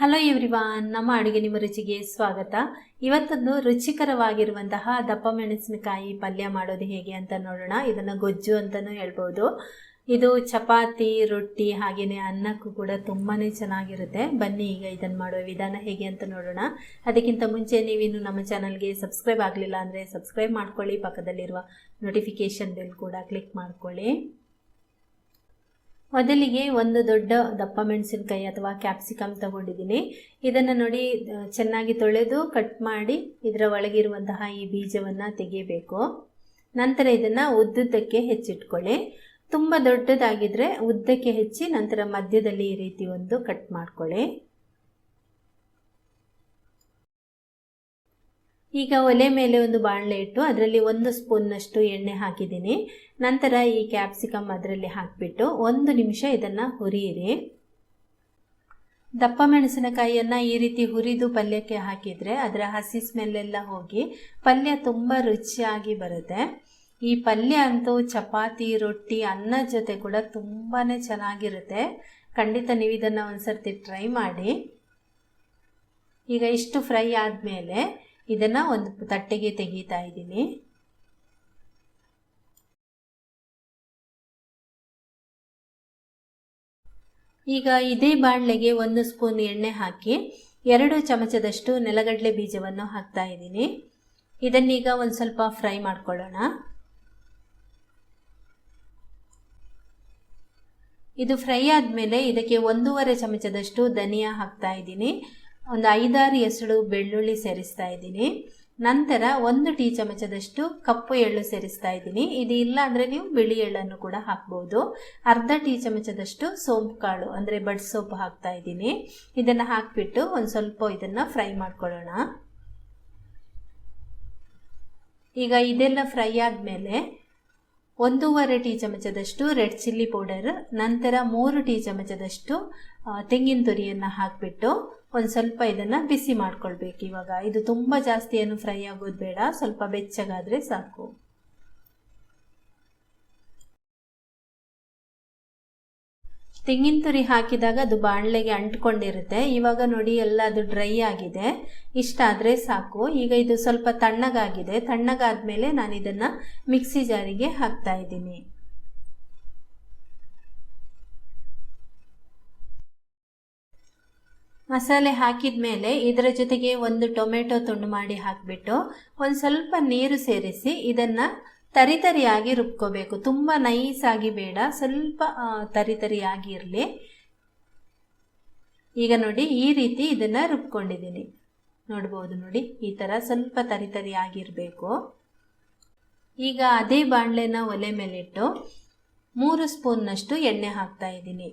Hello everyone ನಮ್ಮ ಅಡುಗೆ ನಿಮ್ಮ ರುಚಿಗೆ ಸ್ವಾಗತ. ಇವತ್ತೊಂದು ರುಚಿಕರವಾಗಿರುವಂತಹ ದಪ್ಪ ಮೆಣಸಿನಕಾಯಿ ಪಲ್ಯ ಮಾಡೋದು ಹೇಗೆ ಅಂತ ನೋಡೋಣ. ಇದನ್ನು ಗೊಜ್ಜು ಅಂತಲೂ ಹೇಳ್ಬೋದು. ಇದು ಚಪಾತಿ, ರೊಟ್ಟಿ ಹಾಗೆಯೇ ಅನ್ನಕ್ಕೂ ಕೂಡ ತುಂಬಾ ಚೆನ್ನಾಗಿರುತ್ತೆ. ಬನ್ನಿ ಈಗ ಇದನ್ನು ಮಾಡುವ ವಿಧಾನ ಹೇಗೆ ಅಂತ ನೋಡೋಣ. ಅದಕ್ಕಿಂತ ಮುಂಚೆ ನೀವಿನ್ನು ನಮ್ಮ ಚಾನಲ್ಗೆ ಸಬ್ಸ್ಕ್ರೈಬ್ ಆಗಲಿಲ್ಲ ಅಂದರೆ ಸಬ್ಸ್ಕ್ರೈಬ್ ಮಾಡ್ಕೊಳ್ಳಿ. ಪಕ್ಕದಲ್ಲಿರುವ ನೋಟಿಫಿಕೇಷನ್ ಬಿಲ್ ಕೂಡ ಕ್ಲಿಕ್ ಮಾಡ್ಕೊಳ್ಳಿ. ಮೊದಲಿಗೆ ಒಂದು ದೊಡ್ಡ ದಪ್ಪ ಮೆಣಸಿನಕಾಯಿ ಅಥವಾ ಕ್ಯಾಪ್ಸಿಕಮ್ ತಗೊಂಡಿದ್ದೀನಿ. ಇದನ್ನು ನೋಡಿ ಚೆನ್ನಾಗಿ ತೊಳೆದು ಕಟ್ ಮಾಡಿ ಇದರ ಒಳಗಿರುವಂತಹ ಈ ಬೀಜವನ್ನು ತೆಗೆಯಬೇಕು. ನಂತರ ಇದನ್ನು ಉದ್ದುದ್ದಕ್ಕೆ ಹೆಚ್ಚಿಟ್ಕೊಳ್ಳಿ. ತುಂಬ ದೊಡ್ಡದಾಗಿದ್ದರೆ ಉದ್ದಕ್ಕೆ ಹೆಚ್ಚಿ ನಂತರ ಮಧ್ಯದಲ್ಲಿ ಈ ರೀತಿ ಒಂದು ಕಟ್ ಮಾಡ್ಕೊಳ್ಳಿ. ಈಗ ಒಲೆ ಮೇಲೆ ಒಂದು ಬಾಣಲೆ ಇಟ್ಟು ಅದರಲ್ಲಿ ಒಂದು ಸ್ಪೂನ್ನಷ್ಟು ಎಣ್ಣೆ ಹಾಕಿದ್ದೀನಿ. ನಂತರ ಈ ಕ್ಯಾಪ್ಸಿಕಮ್ ಅದರಲ್ಲಿ ಹಾಕಿಬಿಟ್ಟು ಒಂದು ನಿಮಿಷ ಇದನ್ನು ಹುರಿಯಿರಿ. ದಪ್ಪ ಮೆಣಸಿನಕಾಯಿಯನ್ನು ಈ ರೀತಿ ಹುರಿದು ಪಲ್ಯಕ್ಕೆ ಹಾಕಿದರೆ ಅದರ ಹಸಿ ಸ್ಮೆಲ್ಲೆಲ್ಲ ಹೋಗಿ ಪಲ್ಯ ತುಂಬ ರುಚಿಯಾಗಿ ಬರುತ್ತೆ. ಈ ಪಲ್ಯ ಅಂತೂ ಚಪಾತಿ, ರೊಟ್ಟಿ, ಅನ್ನ ಜೊತೆ ಕೂಡ ತುಂಬಾ ಚೆನ್ನಾಗಿರುತ್ತೆ. ಖಂಡಿತ ನೀವು ಇದನ್ನು ಒಂದ್ಸರ್ತಿ ಟ್ರೈ ಮಾಡಿ. ಈಗ ಇಷ್ಟು ಫ್ರೈ ಆದಮೇಲೆ ಇದನ್ನು ಒಂದು ತಟ್ಟೆಗೆ ತೆಗೀತಾ ಇದ್ದೀನಿ. ಈಗ ಇದೇ ಬಾಣಲೆಗೆ ಒಂದು ಸ್ಪೂನ್ ಎಣ್ಣೆ ಹಾಕಿ ಎರಡು ಚಮಚದಷ್ಟು ನೆಲಗಡಲೆ ಬೀಜವನ್ನು ಹಾಕ್ತಾ ಇದ್ದೀನಿ. ಇದನ್ನೀಗ ಒಂದು ಸ್ವಲ್ಪ ಫ್ರೈ ಮಾಡ್ಕೊಳ್ಳೋಣ. ಇದು ಫ್ರೈ ಆದಮೇಲೆ ಇದಕ್ಕೆ ಒಂದೂವರೆ ಚಮಚದಷ್ಟು ಧನಿಯಾ ಹಾಕ್ತಾ ಇದ್ದೀನಿ. ಒಂದು ಐದಾರು ಎಸಳು ಬೆಳ್ಳುಳ್ಳಿ ಸೇರಿಸ್ತಾ ಇದ್ದೀನಿ. ನಂತರ ಒಂದು ಟೀ ಚಮಚದಷ್ಟು ಕಪ್ಪು ಎಳ್ಳು ಸೇರಿಸ್ತಾ ಇದ್ದೀನಿ. ಇದು ಇಲ್ಲ ಅಂದರೆ ನೀವು ಬಿಳಿ ಎಳ್ಳನ್ನು ಕೂಡ ಹಾಕ್ಬೋದು. ಅರ್ಧ ಟೀ ಚಮಚದಷ್ಟು ಸೋಂಪು ಕಾಳು ಅಂದರೆ ಬಡ್ ಸೋಪು ಹಾಕ್ತಾ ಇದ್ದೀನಿ. ಇದನ್ನು ಹಾಕಿಬಿಟ್ಟು ಒಂದು ಸ್ವಲ್ಪ ಇದನ್ನು ಫ್ರೈ ಮಾಡ್ಕೊಳ್ಳೋಣ. ಈಗ ಇದೆಲ್ಲ ಫ್ರೈ ಆದಮೇಲೆ ಒಂದೂವರೆ ಟೀ ಚಮಚದಷ್ಟು ರೆಡ್ ಚಿಲ್ಲಿ ಪೌಡರ್, ನಂತರ ಮೂರು ಟೀ ಚಮಚದಷ್ಟು ತೆಂಗಿನ ತುರಿಯನ್ನು ಹಾಕಿಬಿಟ್ಟು ಒಂದು ಸ್ವಲ್ಪ ಇದನ್ನು ಬಿಸಿ ಮಾಡ್ಕೊಳ್ಬೇಕು ಇವಾಗ. ಇದು ತುಂಬ ಜಾಸ್ತಿ ಏನು ಫ್ರೈ ಆಗೋದು ಬೇಡ, ಸ್ವಲ್ಪ ಬೆಚ್ಚಗಾದರೆ ಸಾಕು. ತೆಂಗಿನ ತುರಿ ಹಾಕಿದಾಗ ಅದು ಬಾಣಲೆಗೆ ಅಂಟ್ಕೊಂಡಿರುತ್ತೆ. ಇವಾಗ ನೋಡಿ ಎಲ್ಲ ಅದು ಡ್ರೈ ಆಗಿದೆ. ಇಷ್ಟಾದರೆ ಸಾಕು. ಈಗ ಇದು ಸ್ವಲ್ಪ ತಣ್ಣಗಾಗಿದೆ. ತಣ್ಣಗಾದ್ಮೇಲೆ ನಾನು ಇದನ್ನು ಮಿಕ್ಸಿ ಜಾರಿಗೆ ಹಾಕ್ತಾ ಇದ್ದೀನಿ. ಮಸಾಲೆ ಹಾಕಿದ ಮೇಲೆ ಇದರ ಜೊತೆಗೆ ಒಂದು ಟೊಮೆಟೊ ತುಂಡು ಮಾಡಿ ಹಾಕಿಬಿಟ್ಟು ಒಂದು ಸ್ವಲ್ಪ ನೀರು ಸೇರಿಸಿ ಇದನ್ನು ತರಿತರಿಯಾಗಿ ರುಬ್ಕೋಬೇಕು. ತುಂಬ ನೈಸಾಗಿ ಬೇಡ. ಸ್ವಲ್ಪ ತರಿತರಿಯಾಗಿ ಇರಲಿ. ಈಗ ನೋಡಿ, ಈ ರೀತಿ ಇದನ್ನು ರುಬ್ಕೊಂಡಿದ್ದೀನಿ. ನೋಡ್ಬೋದು ನೋಡಿ, ಈ ಥರ ಸ್ವಲ್ಪ ತರಿತರಿಯಾಗಿರಬೇಕು ಈಗ ಅದೇ ಬಾಣಲೆನ ಒಲೆ ಮೇಲಿಟ್ಟು ಮೂರು ಸ್ಪೂನ್ನಷ್ಟು ಎಣ್ಣೆ ಹಾಕ್ತಾ ಇದ್ದೀನಿ.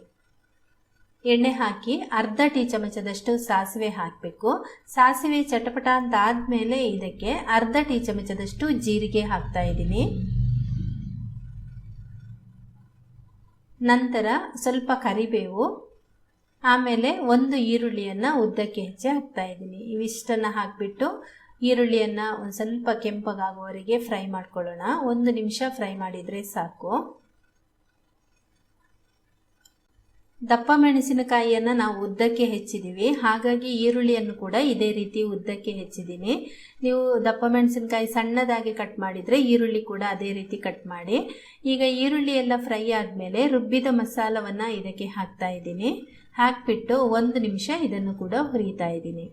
ಎಣ್ಣೆ ಹಾಕಿ ಅರ್ಧ ಟೀ ಚಮಚದಷ್ಟು ಸಾಸಿವೆ ಹಾಕಬೇಕು. ಸಾಸಿವೆ ಚಟಪಟ ಅಂತ ಆದಮೇಲೆ ಇದಕ್ಕೆ ಅರ್ಧ ಟೀ ಚಮಚದಷ್ಟು ಜೀರಿಗೆ ಹಾಕ್ತಾ ಇದ್ದೀನಿ. ನಂತರ ಸ್ವಲ್ಪ ಕರಿಬೇವು, ಆಮೇಲೆ ಒಂದು ಈರುಳ್ಳಿಯನ್ನು ಉದ್ದಕ್ಕೆ ಹೆಚ್ಚಿ ಹಾಕ್ತಾ ಇದ್ದೀನಿ. ಇವಿಷ್ಟನ್ನು ಹಾಕಿಬಿಟ್ಟು ಈರುಳ್ಳಿಯನ್ನು ಒಂದು ಸ್ವಲ್ಪ ಕೆಂಪಗಾಗುವವರೆಗೆ ಫ್ರೈ ಮಾಡ್ಕೊಳ್ಳೋಣ. ಒಂದು ನಿಮಿಷ ಫ್ರೈ ಮಾಡಿದರೆ ಸಾಕು. ದಪ್ಪ ಮೆಣಸಿನಕಾಯಿಯನ್ನು ನಾವು ಉದ್ದಕ್ಕೆ ಹೆಚ್ಚಿದ್ದೀವಿ. ಹಾಗಾಗಿ ಈರುಳ್ಳಿಯನ್ನು ಕೂಡ ಇದೇ ರೀತಿ ಉದ್ದಕ್ಕೆ ಹೆಚ್ಚಿದ್ದೀನಿ. ನೀವು ದಪ್ಪ ಮೆಣಸಿನಕಾಯಿ ಸಣ್ಣದಾಗಿ ಕಟ್ ಮಾಡಿದರೆ ಈರುಳ್ಳಿ ಕೂಡ ಅದೇ ರೀತಿ ಕಟ್ ಮಾಡಿ. ಈಗ ಈರುಳ್ಳಿ ಎಲ್ಲ ಫ್ರೈ ಆದಮೇಲೆ ರುಬ್ಬಿದ ಮಸಾಲವನ್ನು ಇದಕ್ಕೆ ಹಾಕ್ತಾ ಇದ್ದೀನಿ. ಹಾಕಿಬಿಟ್ಟು ಒಂದು ನಿಮಿಷ ಇದನ್ನು ಕೂಡ ಹುರಿತಾ ಇದ್ದೀನಿ.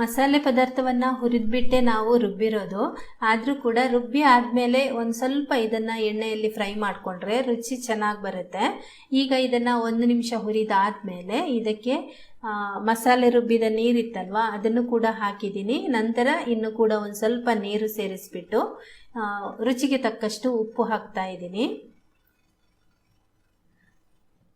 ಮಸಾಲೆ ಪದಾರ್ಥವನ್ನು ಹುರಿದ್ಬಿಟ್ಟೆ ನಾವು ರುಬ್ಬಿರೋದು. ಆದರೂ ಕೂಡ ರುಬ್ಬಿ ಆದಮೇಲೆ ಒಂದು ಸ್ವಲ್ಪ ಇದನ್ನು ಎಣ್ಣೆಯಲ್ಲಿ ಫ್ರೈ ಮಾಡಿಕೊಂಡ್ರೆ ರುಚಿ ಚೆನ್ನಾಗಿ ಬರುತ್ತೆ. ಈಗ ಇದನ್ನು ಒಂದು ನಿಮಿಷ ಹುರಿದಾದ್ಮೇಲೆ ಇದಕ್ಕೆ ಮಸಾಲೆ ರುಬ್ಬಿದ ನೀರಿತ್ತಲ್ವಾ, ಅದನ್ನು ಕೂಡ ಹಾಕಿದ್ದೀನಿ. ನಂತರ ಇನ್ನು ಕೂಡ ಒಂದು ಸ್ವಲ್ಪ ನೀರು ಸೇರಿಸ್ಬಿಟ್ಟು ರುಚಿಗೆ ತಕ್ಕಷ್ಟು ಉಪ್ಪು ಹಾಕ್ತಾ ಇದ್ದೀನಿ.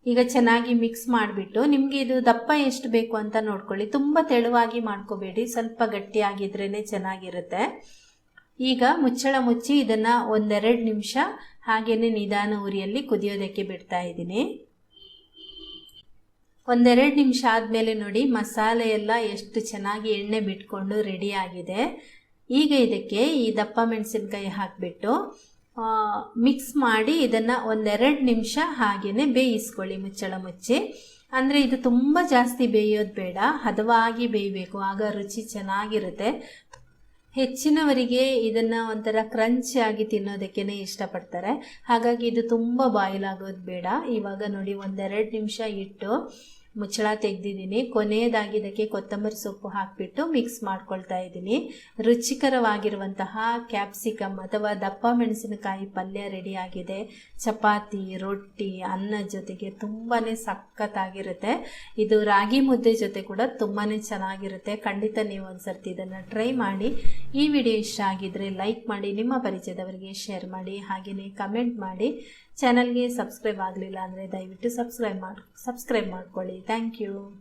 ಈಗ ಚೆನ್ನಾಗಿ ಮಿಕ್ಸ್ ಮಾಡಿಬಿಟ್ಟು ನಿಮಗೆ ಇದು ದಪ್ಪ ಎಷ್ಟು ಬೇಕು ಅಂತ ನೋಡ್ಕೊಳ್ಳಿ. ತುಂಬ ತೆಳುವಾಗಿ ಮಾಡ್ಕೋಬೇಡಿ. ಸ್ವಲ್ಪ ಗಟ್ಟಿಯಾಗಿದ್ರೇ ಚೆನ್ನಾಗಿರುತ್ತೆ. ಈಗ ಮುಚ್ಚಳ ಮುಚ್ಚಿ ಇದನ್ನು ಒಂದೆರಡು ನಿಮಿಷ ಹಾಗೆಯೇ ನಿಧಾನ ಉರಿಯಲ್ಲಿ ಕುದಿಯೋದಕ್ಕೆ ಬಿಡ್ತಾ ಇದ್ದೀನಿ. ಒಂದೆರಡು ನಿಮಿಷ ಆದಮೇಲೆ ನೋಡಿ ಮಸಾಲೆ ಎಲ್ಲ ಎಷ್ಟು ಚೆನ್ನಾಗಿ ಎಣ್ಣೆ ಬಿಟ್ಕೊಂಡು ರೆಡಿಯಾಗಿದೆ ಈಗ ಇದಕ್ಕೆ ಈ ದಪ್ಪ ಮೆಣಸಿನ್ಕಾಯಿ ಹಾಕಿಬಿಟ್ಟು ಮಿಕ್ಸ್ ಮಾಡಿ ಇದನ್ನು ಒಂದೆರಡು ನಿಮಿಷ ಹಾಗೇನೆ ಬೇಯಿಸ್ಕೊಳ್ಳಿ ಮುಚ್ಚಳ ಮುಚ್ಚಿ. ಅಂದರೆ ಇದು ತುಂಬ ಜಾಸ್ತಿ ಬೇಯೋದು ಬೇಡ, ಹದವಾಗಿ ಬೇಯಬೇಕು, ಆಗ ರುಚಿ ಚೆನ್ನಾಗಿರುತ್ತೆ. ಹೆಚ್ಚಿನವರಿಗೆ ಇದನ್ನು ಒಂಥರ ಕ್ರಂಚ್ ಆಗಿ ತಿನ್ನೋದಕ್ಕೇ ಇಷ್ಟಪಡ್ತಾರೆ. ಹಾಗಾಗಿ ಇದು ತುಂಬ ಬಾಯ್ಲ್ ಆಗೋದು ಬೇಡ. ಇವಾಗ ನೋಡಿ ಒಂದೆರಡು ನಿಮಿಷ ಇಟ್ಟು ಮುಚ್ಚಳ ತೆಗೆದಿದ್ದೀನಿ. ಕೊನೆಯದಾಗಿ ಇದಕ್ಕೆ ಕೊತ್ತಂಬರಿ ಸೊಪ್ಪು ಹಾಕಿಬಿಟ್ಟು ಮಿಕ್ಸ್ ಮಾಡ್ಕೊಳ್ತಾ ಇದ್ದೀನಿ. ರುಚಿಕರವಾಗಿರುವಂತಹ ಕ್ಯಾಪ್ಸಿಕಮ್ ಅಥವಾ ದಪ್ಪ ಮೆಣಸಿನಕಾಯಿ ಪಲ್ಯ ರೆಡಿಯಾಗಿದೆ ಚಪಾತಿ, ರೊಟ್ಟಿ, ಅನ್ನ ಜೊತೆಗೆ ತುಂಬಾ ಸಖತ್ತಾಗಿರುತ್ತೆ. ಇದು ರಾಗಿ ಮುದ್ದೆ ಜೊತೆ ಕೂಡ ತುಂಬಾ ಚೆನ್ನಾಗಿರುತ್ತೆ. ಖಂಡಿತ ನೀವು ಒಂದ್ಸರ್ತಿ ಇದನ್ನು ಟ್ರೈ ಮಾಡಿ. ಈ ವಿಡಿಯೋ ಇಷ್ಟ ಆಗಿದ್ರೆ ಲೈಕ್ ಮಾಡಿ, ನಿಮ್ಮ ಪರಿಚಯದವರಿಗೆ ಶೇರ್ ಮಾಡಿ ಹಾಗೆಯೇ ಕಮೆಂಟ್ ಮಾಡಿ. ಚಾನಲ್ಗೆ ಸಬ್ಸ್ಕ್ರೈಬ್ ಆಗಲಿಲ್ಲ ಅಂದರೆ ದಯವಿಟ್ಟು ಸಬ್ಸ್ಕ್ರೈಬ್ ಮಾಡಿ ಸಬ್ಸ್ಕ್ರೈಬ್ ಮಾಡ್ಕೊಳ್ಳಿ. Thank you.